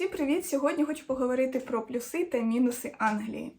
Всім привіт! Сьогодні хочу поговорити про плюси та мінуси Англії.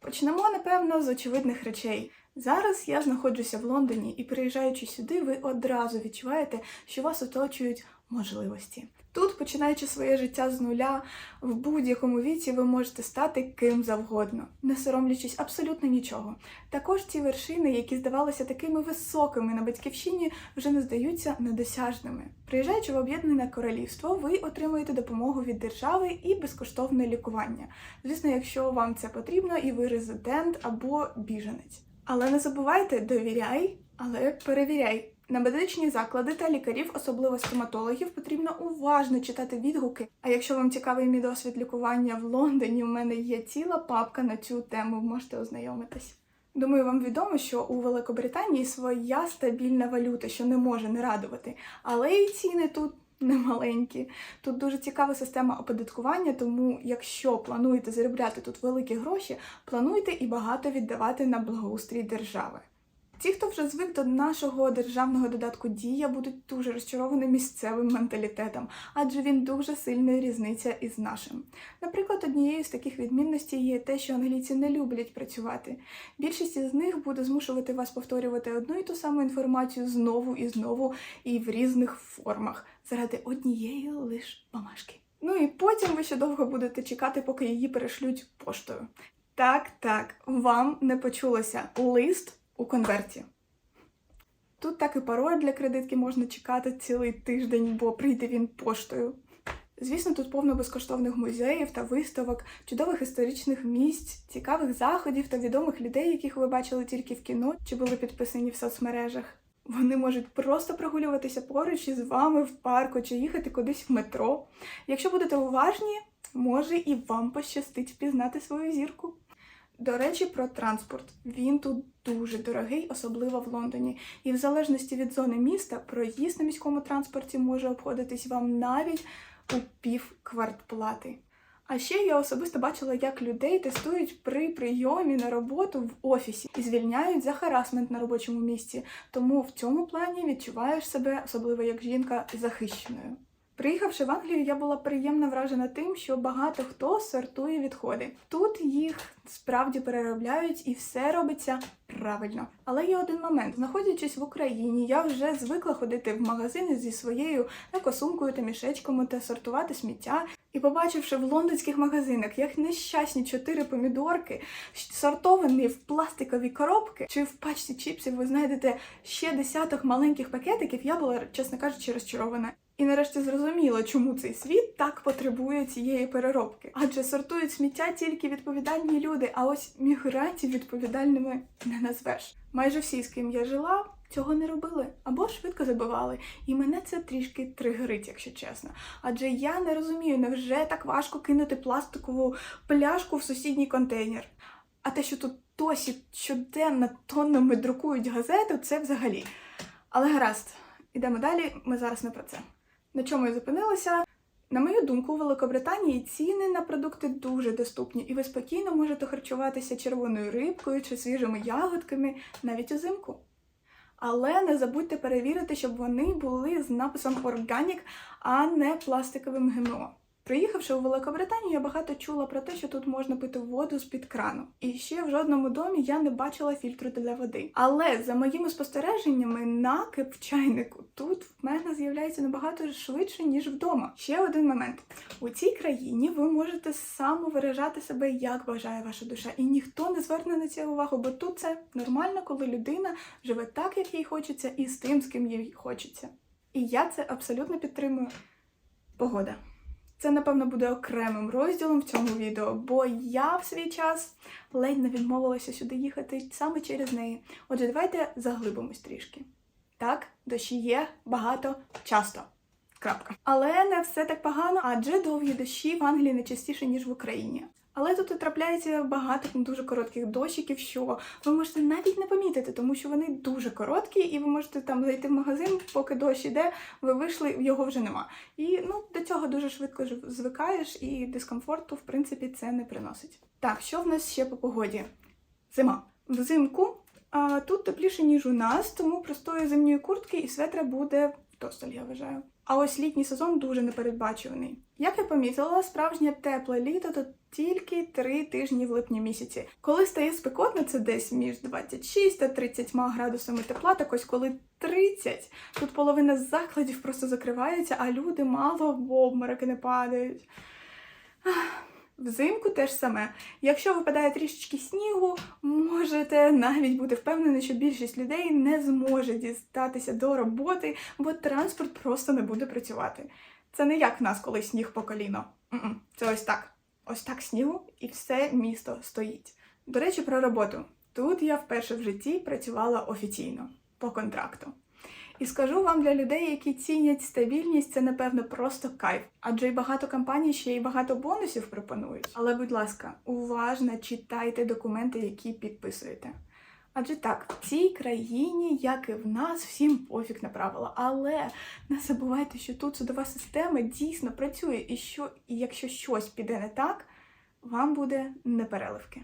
Почнемо, напевно, з очевидних речей. Зараз я знаходжуся в Лондоні, і приїжджаючи сюди, ви одразу відчуваєте, що вас оточують можливості. Тут, починаючи своє життя з нуля, в будь-якому віці ви можете стати ким завгодно, не соромлячись абсолютно нічого. Також ці вершини, які здавалися такими високими на батьківщині, вже не здаються недосяжними. Приїжджаючи в Об'єднане Королівство, ви отримуєте допомогу від держави і безкоштовне лікування. Звісно, якщо вам це потрібно, і ви резидент або біженець. Але не забувайте, довіряй, але перевіряй. На медичні заклади та лікарів, особливо стоматологів, потрібно уважно читати відгуки. А якщо вам цікавий мій досвід лікування в Лондоні, у мене є ціла папка на цю тему, можете ознайомитись. Думаю, вам відомо, що у Великобританії своя стабільна валюта, що не може не радувати, але і ціни тут немаленькі. Тут дуже цікава система оподаткування, тому якщо плануєте заробляти тут великі гроші, плануйте і багато віддавати на благоустрій держави. Ті, хто вже звик до нашого державного додатку Дія, будуть дуже розчаровані місцевим менталітетом, адже він дуже сильна різниця із нашим. Наприклад, однією з таких відмінностей є те, що англійці не люблять працювати. Більшість із них буде змушувати вас повторювати одну і ту саму інформацію знову і знову і в різних формах заради однієї лиш бумажки. Ну і потім ви ще довго будете чекати, поки її перешлють поштою. Так, так, вам не почулося лист у конверті. Тут так і пароль для кредитки можна чекати цілий тиждень, бо прийде він поштою. Звісно, тут повно безкоштовних музеїв та виставок, чудових історичних місць, цікавих заходів та відомих людей, яких ви бачили тільки в кіно чи були підписані в соцмережах. Вони можуть просто прогулюватися поруч із вами в парку чи їхати кудись в метро. Якщо будете уважні, може і вам пощастить впізнати свою зірку. До речі, про транспорт. Він тут дуже дорогий, особливо в Лондоні. І в залежності від зони міста, проїзд на міському транспорті може обходитись вам навіть у пів квартплати. А ще я особисто бачила, як людей тестують при прийомі на роботу в офісі і звільняють за харасмент на робочому місці. Тому в цьому плані відчуваєш себе, особливо як жінка, захищеною. Приїхавши в Англію, я була приємно вражена тим, що багато хто сортує відходи. Тут їх справді переробляють і все робиться правильно. Але є один момент: знаходячись в Україні, я вже звикла ходити в магазини зі своєю екосумкою та мішечками та сортувати сміття. І побачивши в лондонських магазинах, як нещасні чотири помідорки, сортовані в пластикові коробки, чи в пачці чіпсів ви знайдете ще десяток маленьких пакетиків, я була, чесно кажучи, розчарована. І нарешті зрозуміло, чому цей світ так потребує цієї переробки. Адже сортують сміття тільки відповідальні люди, а ось мігрантів відповідальними не назвеш. Майже всі, з ким я жила, цього не робили або швидко забивали. І мене це трішки тригерить, якщо чесно. Адже я не розумію, невже так важко кинути пластикову пляшку в сусідній контейнер. А те, що тут досі щоденно тоннами друкують газету, це взагалі. Але гаразд, ідемо далі. Ми зараз не про це. На чому я зупинилася? На мою думку, у Великобританії ціни на продукти дуже доступні, і ви спокійно можете харчуватися червоною рибкою чи свіжими ягодками навіть узимку. Але не забудьте перевірити, щоб вони були з написом Organic, а не пластиковим ГМО. Приїхавши у Великобританію, я багато чула про те, що тут можна пити воду з-під крану. І ще в жодному домі я не бачила фільтру для води. Але за моїми спостереженнями, накип чайнику тут в мене з'являється набагато швидше, ніж вдома. Ще один момент: у цій країні ви можете самовиражати себе, як бажає ваша душа, і ніхто не зверне на це увагу, бо тут це нормально, коли людина живе так, як їй хочеться, і з тим, з ким їй хочеться. І я це абсолютно підтримую. Погода. Це, напевно, буде окремим розділом в цьому відео, бо я в свій час ледь не відмовилася сюди їхати саме через неї. Отже, давайте заглибимось трішки. Так, дощі є багато часто. Крапка. Але не все так погано, адже довгі дощі в Англії не частіше, ніж в Україні. Але тут трапляється багато дуже коротких дощиків, що ви можете навіть не помітити, тому що вони дуже короткі, і ви можете там зайти в магазин, поки дощ іде, ви вийшли, його вже нема. І ну до цього дуже швидко звикаєш, і дискомфорту, в принципі, це не приносить. Так, що в нас ще по погоді? Зима. Взимку а, тут тепліше, ніж у нас, тому простої зимньої куртки і светра буде вдосталь, я вважаю. А ось літній сезон дуже непередбачуваний. Як я помітила, справжнє тепле літо то тільки три тижні в липні місяці. Коли стає спекотно, це десь між 26 та 30 градусами тепла, так ось коли 30, тут половина закладів просто закривається, а люди мало в обмороки не падають. Взимку теж саме. Якщо випадає трішечки снігу, можете навіть бути впевнені, що більшість людей не зможе дістатися до роботи, бо транспорт просто не буде працювати. Це не як в нас, коли сніг по коліно. Це ось так. Ось так снігу, і все місто стоїть. До речі, про роботу. Тут я вперше в житті працювала офіційно по контракту. І скажу вам для людей, які цінять стабільність, це напевно просто кайф. Адже й багато компаній ще й багато бонусів пропонують. Але, будь ласка, уважно читайте документи, які підписуєте. Адже так, в цій країні, як і в нас, всім пофіг на правила. Але не забувайте, що тут судова система дійсно працює, і що і якщо щось піде не так, вам буде непереливки.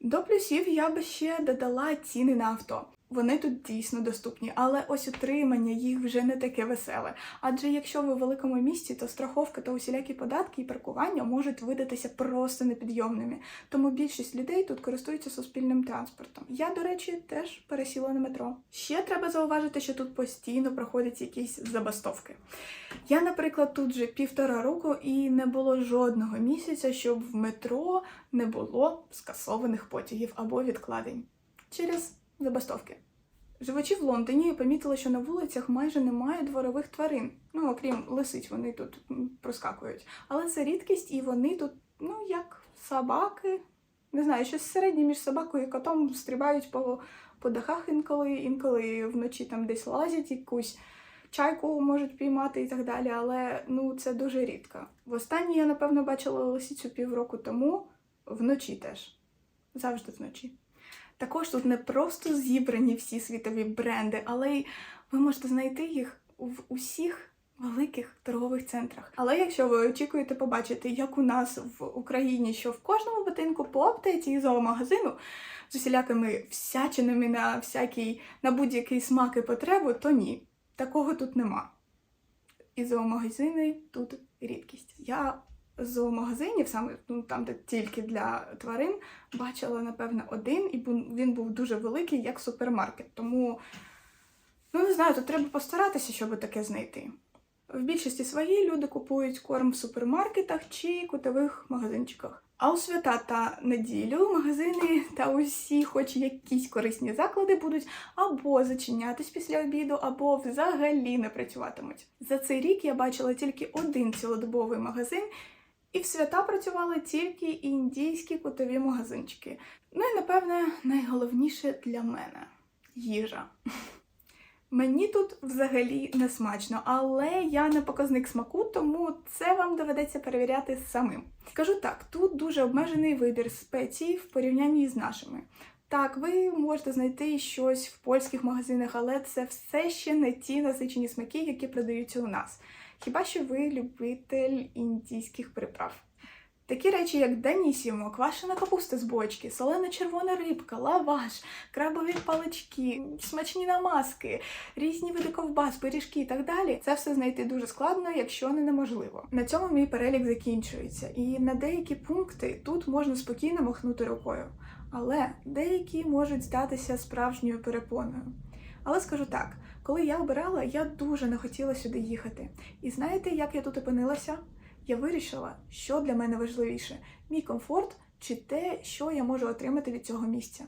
До плюсів я би ще додала ціни на авто. Вони тут дійсно доступні, але ось утримання їх вже не таке веселе. Адже якщо ви в великому місті, то страховка та усілякі податки і паркування можуть видатися просто непідйомними. Тому більшість людей тут користуються суспільним транспортом. Я, до речі, теж пересіла на метро. Ще треба зауважити, що тут постійно проходять якісь забастовки. Я, наприклад, тут вже півтора року і не було жодного місяця, щоб в метро не було скасованих потягів або відкладень через забастовки. Живучи в Лондоні, я помітила, що на вулицях майже немає дворових тварин. Ну, окрім лисиць, вони тут проскакують. Але це рідкість, і вони тут, ну, як собаки. Не знаю, щось середнє між собакою і котом стрибають по, по дахах інколи, інколи вночі там десь лазять якусь чайку можуть піймати і так далі, але ну це дуже рідко. Востаннє я, напевно, бачила лисицю півроку тому, вночі теж. Завжди вночі. Також тут не просто зібрані всі світові бренди, але й ви можете знайти їх в усіх великих торгових центрах. Але якщо ви очікуєте побачити, як у нас в Україні, що в кожному будинку по аптеці і зоомагазину з усілякими всячинами на всякий на будь-який смак і потребу, то ні. Такого тут нема. І зоомагазини тут рідкість. Я зоомагазинів, саме ну, там, де тільки для тварин, бачила, напевно, один, і він був дуже великий, як супермаркет. Тому, ну не знаю, тут треба постаратися, щоб таке знайти. В більшості своїй люди купують корм в супермаркетах чи кутових магазинчиках. А у свята та неділю магазини та усі, хоч якісь корисні заклади, будуть або зачинятись після обіду, або взагалі не працюватимуть. За цей рік я бачила тільки один цілодобовий магазин, і в свята працювали тільки індійські кутові магазинчики. Ну і напевне найголовніше для мене їжа. Мені тут взагалі не смачно, але я не показник смаку, тому це вам доведеться перевіряти самим. Скажу так, тут дуже обмежений вибір спецій в порівнянні з нашими. Так, ви можете знайти щось в польських магазинах, але це все ще не ті насичені смаки, які продаються у нас. Хіба що ви любитель індійських приправ. Такі речі, як данісімо, квашена капуста з бочки, солена червона рибка, лаваш, крабові палички, смачні намазки, різні види ковбас, пиріжки і так далі. Це все знайти дуже складно, якщо не неможливо. На цьому мій перелік закінчується, і на деякі пункти тут можна спокійно махнути рукою. Але деякі можуть здатися справжньою перепоною. Але скажу так, коли я обирала, я дуже не хотіла сюди їхати. І знаєте, як я тут опинилася? Я вирішила, що для мене важливіше: мій комфорт чи те, що я можу отримати від цього місця.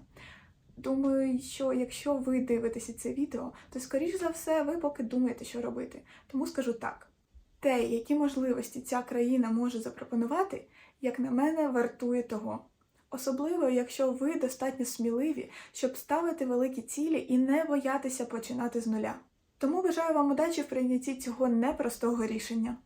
Думаю, що якщо ви дивитеся це відео, то скоріш за все ви поки думаєте, що робити. Тому скажу так: те, які можливості ця країна може запропонувати, як на мене, вартує того. Особливо, якщо ви достатньо сміливі, щоб ставити великі цілі і не боятися починати з нуля. Тому бажаю вам удачі в прийнятті цього непростого рішення.